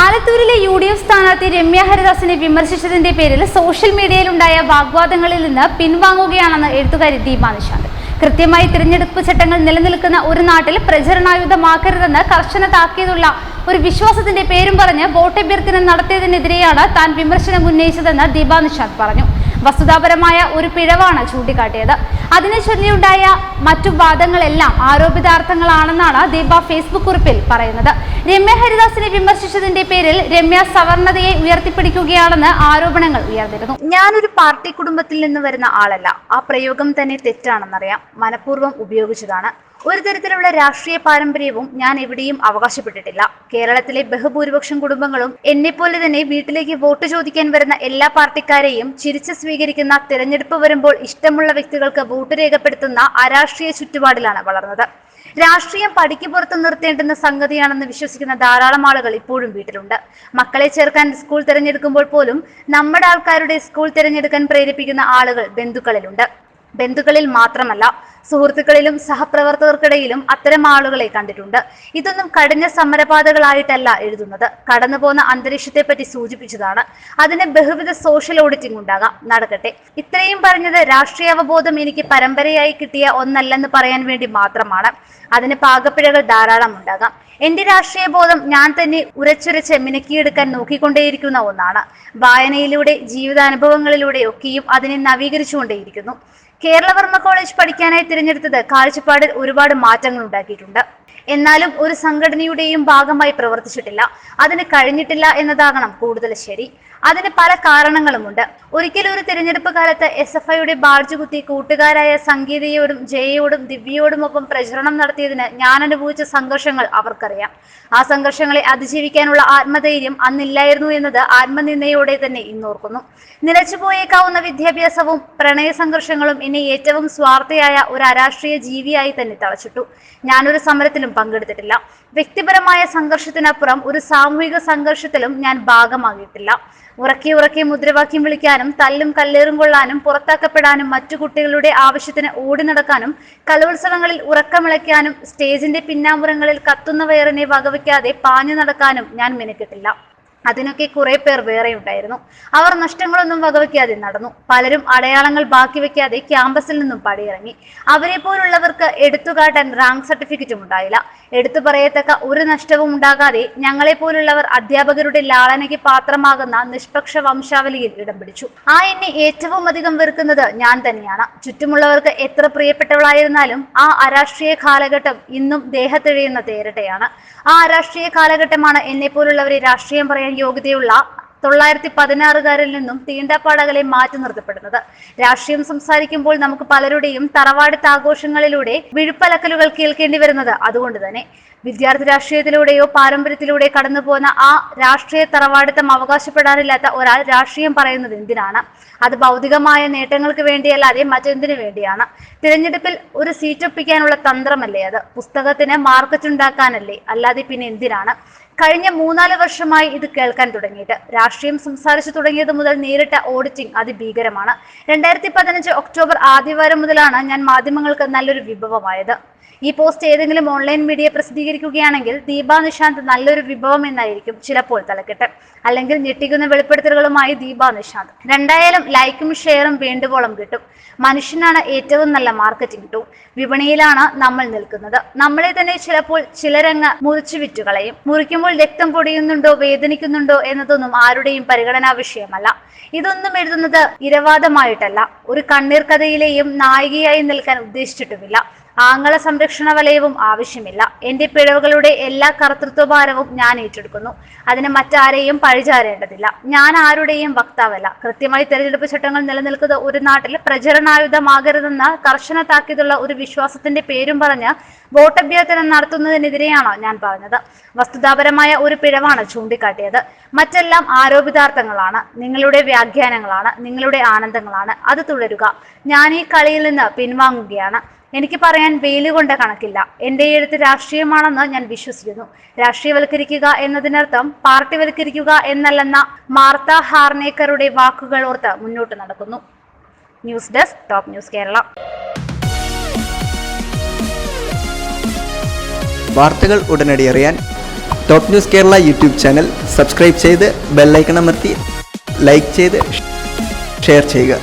ആലത്തൂരിലെ U D F സ്ഥാനാർത്ഥി രമ്യ ഹരിദാസിനെ വിമർശിച്ചതിന്റെ പേരിൽ social മീഡിയയിലുണ്ടായ വാഗ്വാദങ്ങളിൽ നിന്ന് പിൻവാങ്ങുകയാണെന്ന് എഴുത്തുകാരി ദീപ നിശാന്ത്. കൃത്യമായി തിരഞ്ഞെടുപ്പ് ചട്ടങ്ങൾ നിലനിൽക്കുന്ന ഒരു നാട്ടിൽ പ്രചരണായുധമാക്കരുതെന്ന് കർശന താക്കിയതുള്ള ഒരു വിശ്വാസത്തിന്റെ പേരും പറഞ്ഞ് വോട്ടഭ്യർത്ഥന നടത്തിയതിനെതിരെയാണ് താൻ വിമർശനം ഉന്നയിച്ചതെന്ന് ദീപ പറഞ്ഞു. വസ്തുതാപരമായ ഒരു പിഴവാണ് ചൂണ്ടിക്കാട്ടിയത്. അതിനെ ചൊല്ലിയുണ്ടായ മറ്റു വാദങ്ങളെല്ലാം ആരോപിതാർത്ഥങ്ങളാണെന്നാണ് ദീപ ഫേസ്ബുക്ക് കുറിപ്പിൽ പറയുന്നത്. രമ്യ ഹരിദാസിനെ വിമർശിച്ചതിന്റെ പേരിൽ രമ്യ സവർണതയെ ഉയർത്തിപ്പിടിക്കുകയാണെന്ന് ആരോപണങ്ങൾ ഉയർന്നിരുന്നു. ഞാനൊരു പാർട്ടി കുടുംബത്തിൽ നിന്ന് വരുന്ന ആളല്ല. ആ പ്രയോഗം തന്നെ തെറ്റാണെന്നറിയാം. മനഃപൂർവം ഉപയോഗിച്ചതാണ്. ഒരു തരത്തിലുള്ള രാഷ്ട്രീയ പാരമ്പര്യവും ഞാൻ എവിടെയും അവകാശപ്പെട്ടിട്ടില്ല. കേരളത്തിലെ ബഹുഭൂരിപക്ഷം കുടുംബങ്ങളും എന്നെപ്പോലെ തന്നെ വീട്ടിലേക്ക് വോട്ട് ചോദിക്കാൻ വരുന്ന എല്ലാ പാർട്ടിക്കാരെയും ചിരിച്ച് സ്വീകരിക്കുന്ന തിരഞ്ഞെടുപ്പ് വരുമ്പോൾ ഇഷ്ടമുള്ള വ്യക്തികൾക്ക് വോട്ട് രേഖപ്പെടുത്തുന്ന അരാഷ്ട്രീയ ചുറ്റുപാടിലാണ് വളർന്നത്. രാഷ്ട്രീയം പടിക്ക് പുറത്ത് നിർത്തേണ്ടുന്ന സംഗതിയാണെന്ന് വിശ്വസിക്കുന്ന ധാരാളം ആളുകൾ ഇപ്പോഴും വീട്ടിലുണ്ട്. മക്കളെ ചേർക്കാൻ സ്കൂൾ തിരഞ്ഞെടുക്കുമ്പോൾ പോലും നമ്മുടെ ആൾക്കാരുടെ സ്കൂൾ തിരഞ്ഞെടുക്കാൻ പ്രേരിപ്പിക്കുന്ന ആളുകൾ ബന്ധുക്കളിലുണ്ട്. ബന്ധുക്കളിൽ മാത്രമല്ല സുഹൃത്തുക്കളിലും സഹപ്രവർത്തകർക്കിടയിലും അത്തരം ആളുകളെ കണ്ടിട്ടുണ്ട്. ഇതൊന്നും കഠിന സമരപാതകളായിട്ടല്ല എഴുതുന്നത്. കടന്നുപോകുന്ന അന്തരീക്ഷത്തെ പറ്റി സൂചിപ്പിച്ചതാണ്. അതിന് ബഹുവിധ സോഷ്യൽ ഓഡിറ്റിംഗ് ഉണ്ടാകാം. നടക്കട്ടെ. ഇത്രയും പറഞ്ഞത് രാഷ്ട്രീയ അവബോധം എനിക്ക് പരമ്പരയായി കിട്ടിയ ഒന്നല്ലെന്ന് പറയാൻ വേണ്ടി മാത്രമാണ്. അതിന് പാകപ്പിഴകൾ ധാരാളം ഉണ്ടാകാം. എന്റെ രാഷ്ട്രീയ ബോധം ഞാൻ തന്നെ ഉരച്ചുരച്ച് മിനുക്കിയെടുക്കാൻ നോക്കിക്കൊണ്ടേയിരിക്കുന്ന ഒന്നാണ്. വായനയിലൂടെ ജീവിതാനുഭവങ്ങളിലൂടെ ഒക്കെയും അതിനെ നവീകരിച്ചുകൊണ്ടേയിരിക്കുന്നു. കേരളവർമ്മ കോളേജ് പഠിക്കാനായി തിരഞ്ഞെടുത്തത് കാഴ്ചപ്പാടിൽ ഒരുപാട് മാറ്റങ്ങൾ ഉണ്ടാക്കിയിട്ടുണ്ട്. എന്നാലും ഒരു സംഘടനയുടെയും ഭാഗമായി പ്രവർത്തിച്ചിട്ടില്ല. അതിന് കഴിഞ്ഞിട്ടില്ല എന്നതാകണം കൂടുതൽ ശരി. അതിന് പല കാരണങ്ങളുമുണ്ട്. ഒരിക്കലും ഒരു തിരഞ്ഞെടുപ്പ് കാലത്ത് എസ് എഫ് ഐയുടെ ബാർജ് കുത്തി കൂട്ടുകാരായ സംഗീതയോടും ജയയോടും ദിവ്യയോടും ഒപ്പം പ്രചരണം നടത്തിയതിന് ഞാൻ അനുഭവിച്ച സംഘർഷങ്ങൾ അവർക്കറിയാം. ആ സംഘർഷങ്ങളെ അതിജീവിക്കാനുള്ള ആത്മധൈര്യം അന്നില്ലായിരുന്നു എന്നത് ആത്മനിന്ദയോടെ തന്നെ ഇന്നോർക്കുന്നു. നിലച്ചുപോയേക്കാവുന്ന വിദ്യാഭ്യാസവും പ്രണയ സംഘർഷങ്ങളും എന്നെ ഏറ്റവും സ്വാർത്ഥയായ ഒരു അരാഷ്ട്രീയ ജീവിയായി തന്നെ തളച്ചിട്ടു. ഞാനൊരു സമരത്തിലും പങ്കെടുത്തിട്ടില്ല. വ്യക്തിപരമായ സംഘർഷത്തിനപ്പുറം ഒരു സാമൂഹിക സംഘർഷത്തിലും ഞാൻ ഭാഗമാകിയിട്ടില്ല. ഉറക്കി ഉറക്കി മുദ്രാവാക്യം വിളിക്കാനും തല്ലും കല്ലേറും കൊള്ളാനും പുറത്താക്കപ്പെടാനും മറ്റു കുട്ടികളുടെ ആവശ്യത്തിന് ഓടി നടക്കാനും കലോത്സവങ്ങളിൽ ഉറക്കമിളയ്ക്കാനും സ്റ്റേജിന്റെ പിന്നാമ്പുറങ്ങളിൽ കത്തുന്ന വയറിനെ വകവയ്ക്കാതെ പാഞ്ഞു നടക്കാനും ഞാൻ മെനക്കെട്ടില്ല. അതിനൊക്കെ കുറെ പേർ വേറെ ഉണ്ടായിരുന്നു. അവർ നഷ്ടങ്ങളൊന്നും വകവയ്ക്കാതെ നടന്നു. പലരും അടയാളങ്ങൾ ബാക്കി വെക്കാതെ ക്യാമ്പസിൽ നിന്നും പടിയിറങ്ങി. അവരെ പോലുള്ളവർക്ക് എടുത്തുകാട്ടാൻ റാങ്ക് സർട്ടിഫിക്കറ്റും ഉണ്ടായില്ല. എടുത്തു പറയത്തക്ക ഒരു നഷ്ടവും ഉണ്ടാകാതെ ഞങ്ങളെ പോലുള്ളവർ അധ്യാപകരുടെ ലാളനയ്ക്ക് പാത്രമാകുന്ന നിഷ്പക്ഷ വംശാവലിയിൽ ഇടം പിടിച്ചു. ആ എന്നെ ഏറ്റവും അധികം വെറുക്കുന്നത് ഞാൻ തന്നെയാണ്. ചുറ്റുമുള്ളവർക്ക് എത്ര പ്രിയപ്പെട്ടവളായിരുന്നാലും ആ അരാഷ്ട്രീയ കാലഘട്ടം ഇന്നും ദേഹത്തെഴിയുന്ന തേരട്ടയാണ്. ആ അരാഷ്ട്രീയ കാലഘട്ടമാണ് എന്നെ പോലുള്ളവരെ രാഷ്ട്രീയം പറയാൻ യോഗ്യതയുള്ള തൊള്ളായിരത്തി പതിനാറുകാരിൽ നിന്നും തീണ്ടപ്പാടകളെ മാറ്റി നിർത്തപ്പെടുന്നത്. രാഷ്ട്രീയം സംസാരിക്കുമ്പോൾ നമുക്ക് പലരുടെയും തറവാടത്ത് ആഘോഷങ്ങളിലൂടെ വിഴുപ്പലക്കലുകൾ കേൾക്കേണ്ടി വരുന്നത് അതുകൊണ്ട് തന്നെ. വിദ്യാർത്ഥി രാഷ്ട്രീയത്തിലൂടെയോ പാരമ്പര്യത്തിലൂടെ കടന്നു പോകുന്ന ആ രാഷ്ട്രീയ തറവാടിത്തം അവകാശപ്പെടാനില്ലാത്ത ഒരാൾ രാഷ്ട്രീയം പറയുന്നത് എന്തിനാണ്? അത് ഭൗതികമായ നേട്ടങ്ങൾക്ക് വേണ്ടിയല്ലാതെ മറ്റെന്തിനു വേണ്ടിയാണ്? തിരഞ്ഞെടുപ്പിൽ ഒരു സീറ്റ് ഒപ്പിക്കാനുള്ള തന്ത്രമല്ലേ അത്? പുസ്തകത്തിന് മാർക്കറ്റ് ഉണ്ടാക്കാനല്ലേ അല്ലാതെ പിന്നെ എന്തിനാണ്? കഴിഞ്ഞ മൂന്നാൽ വർഷമായി ഇത് കേൾക്കാൻ തുടങ്ങിയിട്ട്. രാഷ്ട്രീയം സംസാരിച്ചു തുടങ്ങിയത് മുതൽ നേരിട്ട ഓഡിറ്റിംഗ് അതിഭീകരമാണ്. രണ്ടായിരത്തി പതിനഞ്ച് ഒക്ടോബർ ആദ്യവാരം മുതലാണ് ഞാൻ മാധ്യമങ്ങൾക്ക് നല്ലൊരു വിഭവമായത്. ഈ പോസ്റ്റ് ഏതെങ്കിലും ഓൺലൈൻ മീഡിയ പ്രസിദ്ധീകരിക്കുകയാണെങ്കിൽ ദീപ നിഷാന്ത് നല്ലൊരു വിഭവം എന്നായിരിക്കും ചിലപ്പോൾ തലക്കെട്ട്. അല്ലെങ്കിൽ ഞെട്ടിക്കുന്ന വെളിപ്പെടുത്തലുകളുമായി ദീപ നിഷാന്ത്. രണ്ടായാലും ലൈക്കും ഷെയറും വേണ്ടുവോളം കിട്ടും. മനുഷ്യനാണ് ഏറ്റവും നല്ല മാർക്കറ്റിംഗ് ടൂൾ. വിപണിയിലാണ് നമ്മൾ നിൽക്കുന്നത്. നമ്മളെ തന്നെ ചിലപ്പോൾ ചിലരങ്ങ് മുറിച്ചു വിറ്റുകളയും മുറിക്കുമ്പോൾ രക്തം പൊടിയുന്നുണ്ടോ വേദനിക്കുന്നുണ്ടോ എന്നതൊന്നും ആരുടെയും പരിഗണനാ വിഷയമല്ല. ഇതൊന്നും എഴുതുന്നത് ഇരവാദമായിട്ടല്ല. ഒരു കണ്ണീർ കഥയിലെയും നായികയായി നിൽക്കാൻ ഉദ്ദേശിച്ചിട്ടുമില്ല. ആംഗള സംരക്ഷണ വലയവും ആവശ്യമില്ല. എന്റെ പിഴവുകളുടെ എല്ലാ കർത്തൃത്വഭാരവും ഞാൻ ഏറ്റെടുക്കുന്നു. അതിന് മറ്റാരെയും പഴിചാരേണ്ടതില്ല. ഞാൻ ആരുടെയും വക്താവല്ല. കൃത്യമായി തെരഞ്ഞെടുപ്പ് ചട്ടങ്ങൾ നിലനിൽക്കുന്ന ഒരു നാട്ടിൽ പ്രചരണായുധമാകരുതെന്ന കർശന താക്കീതുള്ള ഒരു വിശ്വാസത്തിന്റെ പേരും പറഞ്ഞ് വോട്ടഭ്യർത്ഥന നടത്തുന്നതിനെതിരെയാണ് ഞാൻ പറഞ്ഞത്. വസ്തുതാപരമായ ഒരു പിഴവാണ് ചൂണ്ടിക്കാട്ടിയത്. മറ്റെല്ലാം ആരോപിതാർത്ഥങ്ങളാണ്. നിങ്ങളുടെ വ്യാഖ്യാനങ്ങളാണ്. നിങ്ങളുടെ ആനന്ദങ്ങളാണ്. അത് തുടരുക. ഞാൻ ഈ കളിയിൽ നിന്ന് പിൻവാങ്ങുകയാണ്. എനിക്ക് പറയാൻ വെയിൽ കൊണ്ട കണക്കില്ല. എന്റെ എഴുത്ത് രാഷ്ട്രീയമാണെന്ന് ഞാൻ വിശ്വസിക്കുന്നു. രാഷ്ട്രീയവൽക്കരിക്കുക എന്നതിനർത്ഥം പാർട്ടിവൽക്കരിക്കുക എന്നല്ലെന്ന മാർത്ത ഹാർനേക്കറുടെ വാക്കുകൾ ഓർത്ത് മുന്നോട്ട് നടക്കുന്നു. News desk top news Kerala. വാർത്തകൾ ഉടനടി അറിയാൻ top news Kerala YouTube channel subscribe ചെയ്ത് ബെല്ലൈക്കൺ അമർത്തി ലൈക്ക് ചെയ്ത് ഷെയർ ചെയ്യുക.